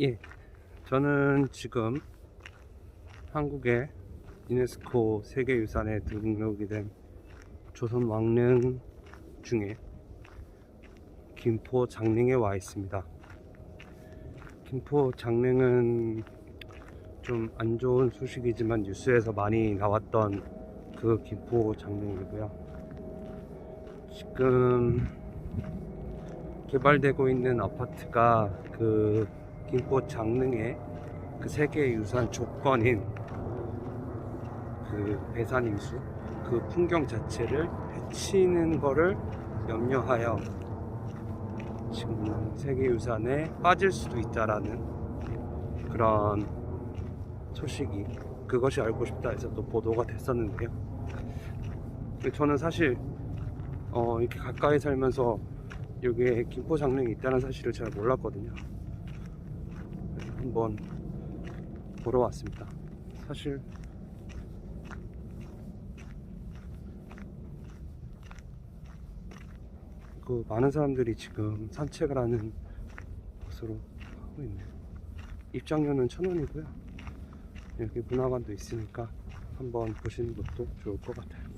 예, 저는 지금 한국의 유네스코 세계유산에 등록이 된 조선 왕릉 중에 김포 장릉에 와 있습니다. 김포 장릉은 좀 안 좋은 소식이지만 뉴스에서 많이 나왔던 그 김포 장릉이고요. 지금 개발되고 있는 아파트가 그 김포 장릉의 그 세계유산 조건인 그 배산임수 그 풍경 자체를 해치는 거를 염려하여 지금 세계유산에 빠질 수도 있다라는 그런 소식이 그것이 알고 싶다 해서 또 보도가 됐었는데요. 저는 사실 어, 이렇게 가까이 살면서 여기에 김포 장릉이 있다는 사실을 잘 몰랐거든요. 한번 보러 왔습니다. 사실 그 많은 사람들이 지금 산책을 하는 곳으로 하고 있네요. 입장료는 천 원이고요. 여기 문화관도 있으니까 한번 보시는 것도 좋을 것 같아요.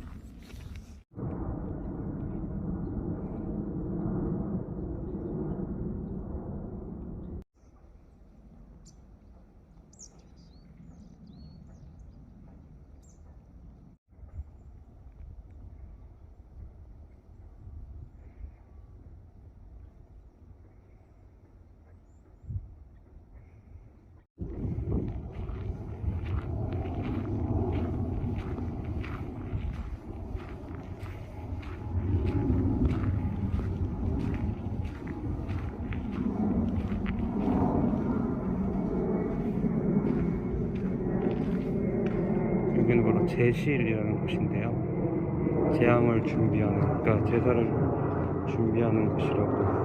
제실이라는 곳인데요. 재앙을 준비하는, 그러니까 제사를 준비하는 곳이라고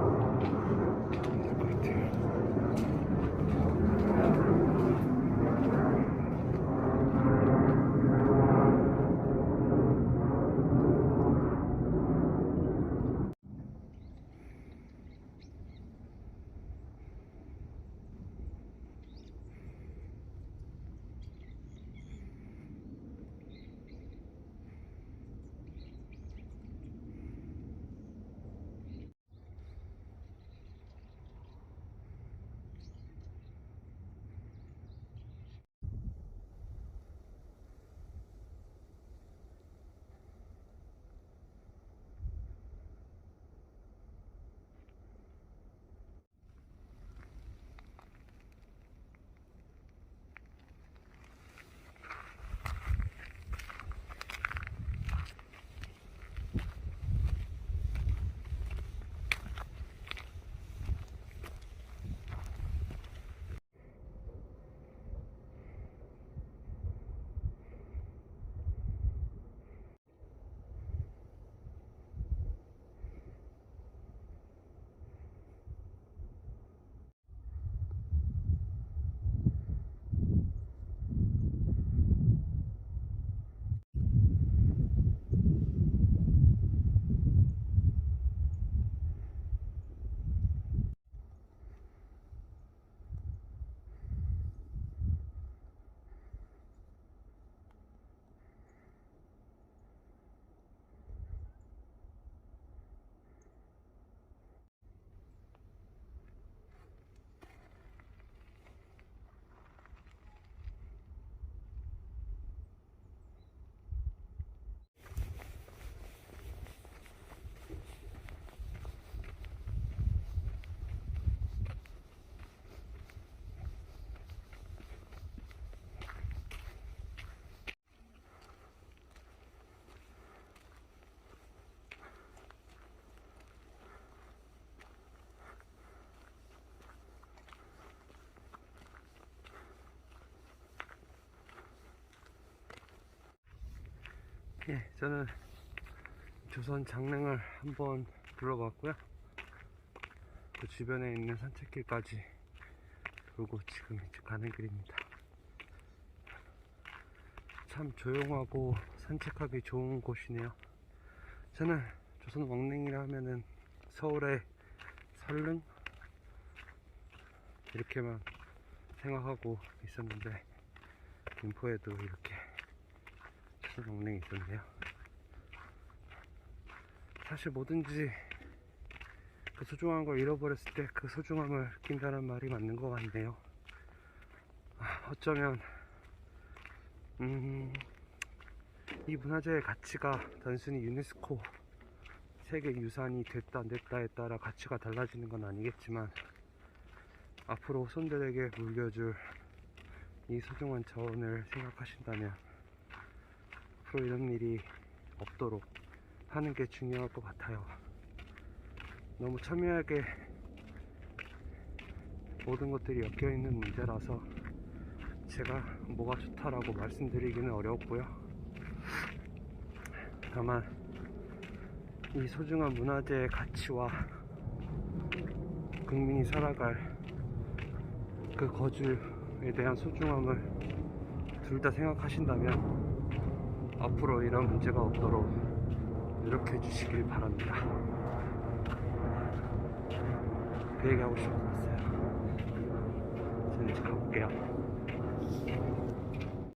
예, 저는 조선 장릉을 한번 둘러봤고요. 그 주변에 있는 산책길까지 돌고 지금 이제 가는 길입니다. 참 조용하고 산책하기 좋은 곳이네요. 저는 조선 왕릉이라 하면은 서울의 설릉 이렇게만 생각하고 있었는데 김포에도 이렇게 추석 명령이 있었네요. 사실 뭐든지 그 소중한 걸 잃어버렸을 때 그 소중함을 느낀다는 말이 맞는 것 같네요. 아, 어쩌면 음, 이 문화재의 가치가 단순히 유네스코 세계 유산이 됐다 안 됐다에 따라 가치가 달라지는 건 아니겠지만 앞으로 손들에게 물려줄 이 소중한 자원을 생각하신다면 앞으로 이런 일이 없도록 하는 게 중요할 것 같아요. 너무 첨예하게 모든 것들이 엮여 있는 문제라서 제가 뭐가 좋다라고 말씀드리기는 어렵고요. 다만 이 소중한 문화재의 가치와 국민이 살아갈 그 거주에 대한 소중함을 둘 다 생각하신다면 앞으로 이런 문제가 없도록 노력해 주시길 바랍니다. 그 얘기하고 싶어서 왔어요. 저는 이제 가볼게요.